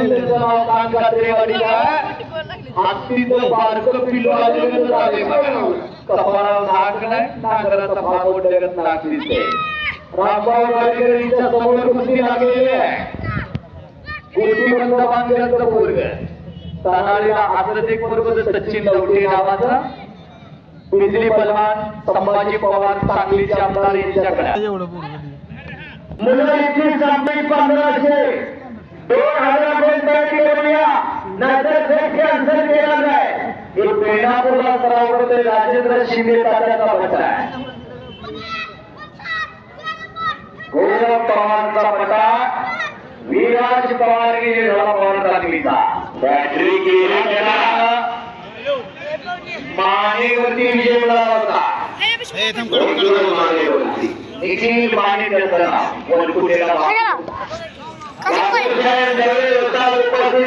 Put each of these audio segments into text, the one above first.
त्यांचं नाव कानकात्रेवाडीला हत्तीचं बारकं पिल्लू आलेलं कपाळावर नाही नागराचा भाग रामभाऊ समोर कुस्ती लागलेली आहे पोरग तानाळीला एक पोरग सचिन लवटे नावाचा बिजली पलवान संभाजी पवार सांगलीचे आमदार यांच्याकडे मुलांची संपली सभापति राजेंद्र शिंदे का बच्चा है। गौरव पवार गेला पवारचा मुलगा बॅटरी गेला गेला मानेवरती विजय मिळाला होता। देखील माने करताना वरकुटेला होता उपस्थित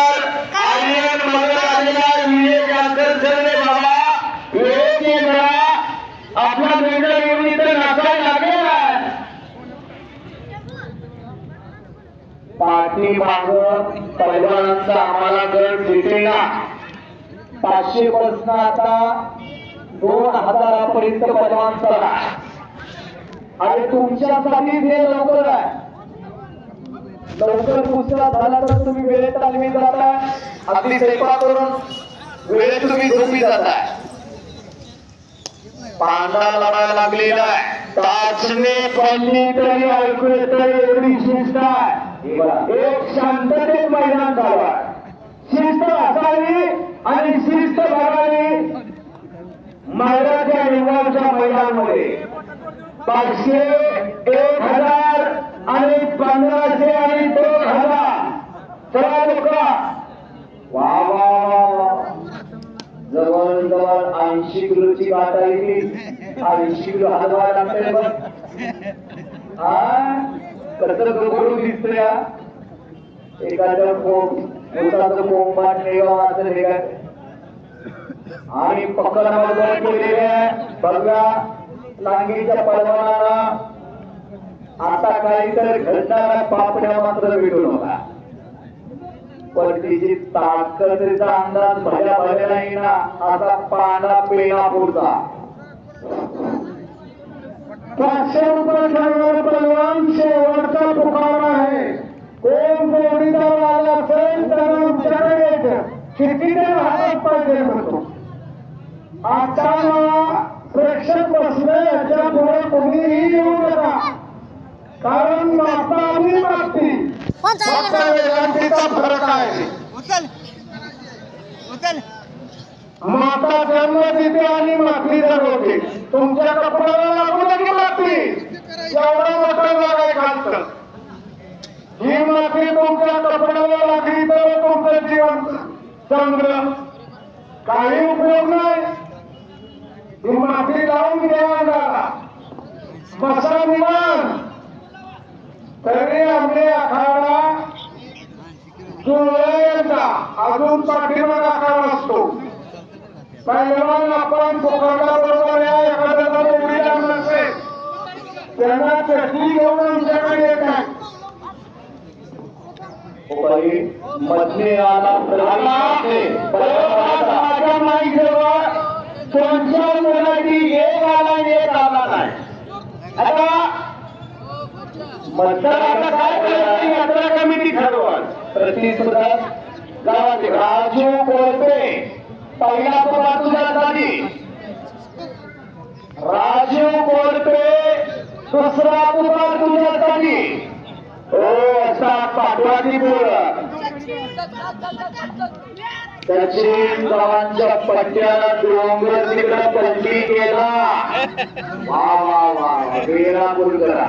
पाठीमाग पैलवानांचा आम्हाला गड दिसेना पाचशे पासून आता दोन हजारापर्यंत पैलवान चला. आणि तुमच्यासाठी हे लवकर आहे. लवकर पुस्तक झाला तर तुम्ही वेळेत तालमी जाताय अगदी सेवा करून वेळेत तुम्ही झोपी जाताय पांढरा लढायला लागलेला आहे. टाचणे पडली तरी ऐकू येत एवढी शिस्त आहे. एक शांततेत मैदान झाला. शिस्त असावी आणि शिस्त बघावी. मैदानाच्या रिंगावच्या मैदानामध्ये पाचशे एक हजार आणि पंधराशे आणि दोन हजार. चला लोक. वा वा जवळ जवळ ऐंशी किलोची गाठ आहे ऐंशी किलो हलवायला लागते बघ. कसं गबडू दिसतोय. एखादं कोंब एखादं कोंबाट हे काय. आणि पकडा केलेले आहे. बघा लांगीच्या आता काहीतरी घडणारा पापड्या मात्र मिळू नका. पण तिची ताकदीचा अंदाज भल्या भल्या नाही ना. असा पांढरा पेढा पुरता. पाचशे रुपये ठरवणारे पलवान शेवटचा पुकार आहे. कोण जोडीदार आला असेल त्याला आमच्याकडे यायचं. कितीने हातात पाहिजे म्हणतो. आता प्रेक्षक बसले याच्यापुढे कोणीही येऊ नका. कारण माता आणि माती. माता फरक आहे. माता जन्म देते आणि माती जगवते तुमच्या कपड्याला लागू नये माती एवढं मोठं लागाय खालचं ही माती तुमच्या कपड्याला लागली तर तुमचं जीवन चांगलं काही उपयोग नाही. ही माती लावून घ्या अंगाला. बसा निवान. तरी आम्ही आखाडा जुळलेला अजून पाठीवर आकार असतो. पहिलवान आपण पोकाडा बरोबर या एखाद्याला उडीला नसेल त्यांना चटणी घेऊन आमच्याकडे येत आहे. मधले आला दोनशे मुलाची एक आला एक आला नाही. आता मतदार काय करायचं यात्रा कमिटी ठरवल प्रतिसुद्धा गावात राजू कोळपे पहिला तुला तुझ्यासाठी राजू कोळपे दुसरा तुला तुझ्यासाठी हो असा पाठवाची पोर. सचिन गावांच्या पट्ट्याला डोंगर तिकडे पलटी केला वा वा वा वेळा करा